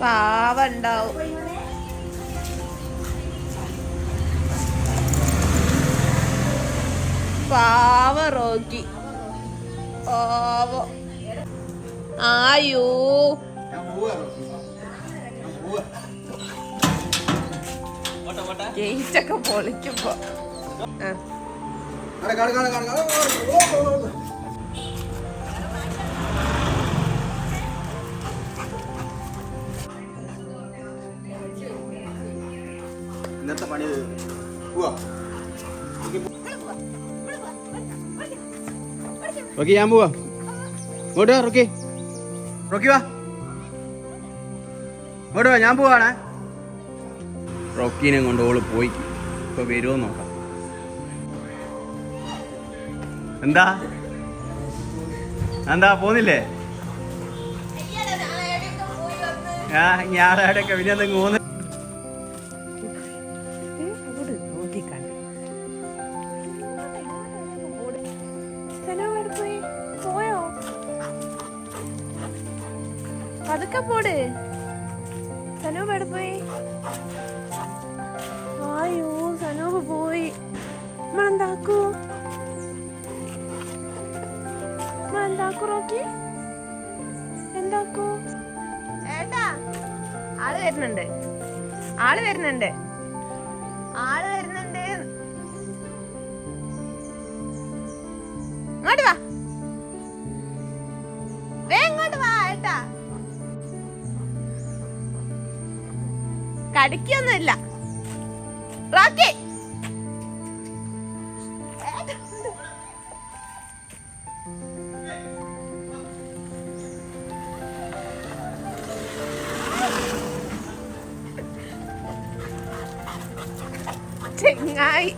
പാവണ്ടാവും. പാവ റോക്കി പാവ. ആയൂ. ഞാൻ പോവാ ഞാൻ പോവാ ഗേറ്റ് ഒക്കെ പൊളിക്കുമ്പോ ആ ഇന്നത്തെ പണി പോവാ. റോക്കി ഞാൻ പോവാ. ഇങ്ങോട്ട് റോക്കി. റോക്കി വാ. ഇങ്ങോട്ട് വാ ഞാൻ പോവാണേ. റോക്കീനെ കൊണ്ട് ഓൾ പോയി. ഇപ്പൊ വരുമോ നോക്കാം. എന്താ? എന്താ പോന്നില്ലേ? ഞാൻ ഞായറാഴൊക്കെ പിന്നെ എന്തെങ്കിലും പോന്ന് പോയോ പതുക്കെ പോട്. സനൂപ് എവിടെ പോയി? ആയോ സനൂപ് പോയി. നമ്മളെന്താക്കൂ നമ്മളെന്താക്കൂ റോക്കി. എന്താക്കൂ? ഏട്ടാ ആൾ വരുന്നുണ്ട്. ആൾ വരുന്നുണ്ട്. ആൾ ഇങ്ങോട്ട് വാ. വേ ഇങ്ങോട്ട് വാ ഏട്ടാ. കടിക്കൊന്നുമില്ല. റോക്കി. ചെങ്ങായി.